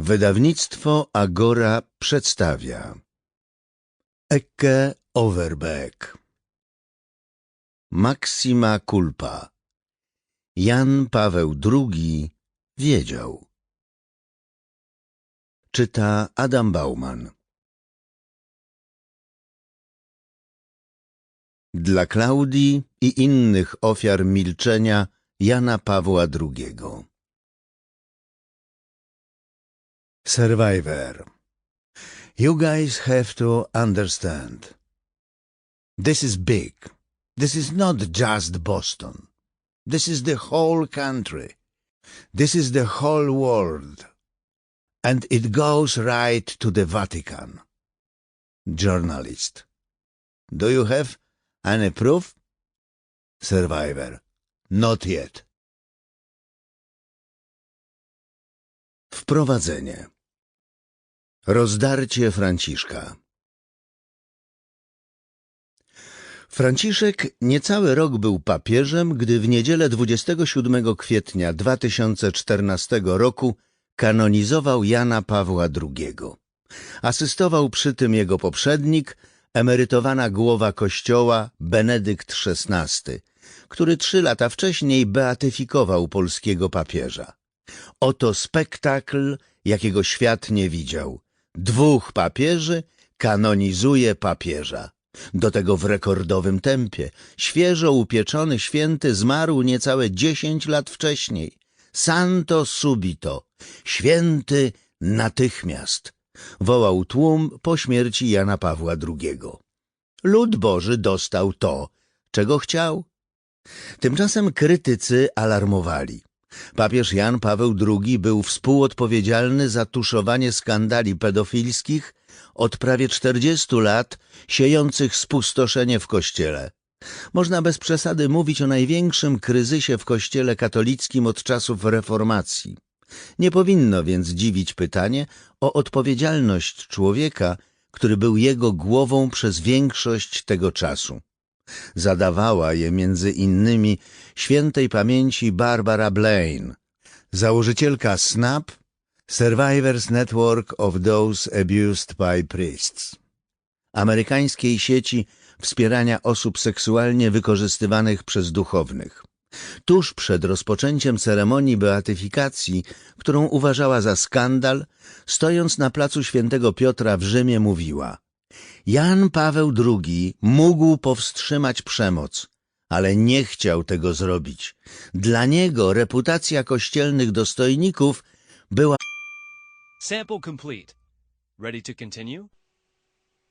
Wydawnictwo Agora przedstawia. Ecce Overbeck. Maxima culpa Jan Paweł II wiedział. Czyta Adam Bauman. Dla Klaudii i innych ofiar milczenia Jana Pawła II Survivor You guys have to understand. This is big. This is not just Boston. This is the whole country. This is the whole world. And it goes right to the Vatican. Journalist. Do you have any proof? Survivor. Not yet. Wprowadzenie. Rozdarcie Franciszka Franciszek niecały rok był papieżem, gdy w niedzielę 27 kwietnia 2014 roku kanonizował Jana Pawła II. Asystował przy tym jego poprzednik, emerytowana głowa kościoła Benedykt XVI, który trzy lata wcześniej beatyfikował polskiego papieża. Oto spektakl, jakiego świat nie widział. Dwóch papieży kanonizuje papieża. Do tego w rekordowym tempie. Świeżo upieczony święty zmarł niecałe dziesięć lat wcześniej. Santo subito. Święty natychmiast. Wołał tłum po śmierci Jana Pawła II. Lud Boży dostał to, czego chciał. Tymczasem krytycy alarmowali. Papież Jan Paweł II był współodpowiedzialny za tuszowanie skandali pedofilskich od prawie 40 lat, siejących spustoszenie w Kościele. Można bez przesady mówić o największym kryzysie w Kościele katolickim od czasów reformacji. Nie powinno więc dziwić pytanie o odpowiedzialność człowieka, który był jego głową przez większość tego czasu. Zadawała je między innymi świętej pamięci Barbara Blaine, założycielka SNAP, Survivors Network of Those Abused by Priests, amerykańskiej sieci wspierania osób seksualnie wykorzystywanych przez duchownych. Tuż przed rozpoczęciem ceremonii beatyfikacji, którą uważała za skandal, stojąc na placu świętego Piotra w Rzymie mówiła Jan Paweł II mógł powstrzymać przemoc, ale nie chciał tego zrobić. Dla niego reputacja kościelnych dostojników była Sample complete. Ready to continue?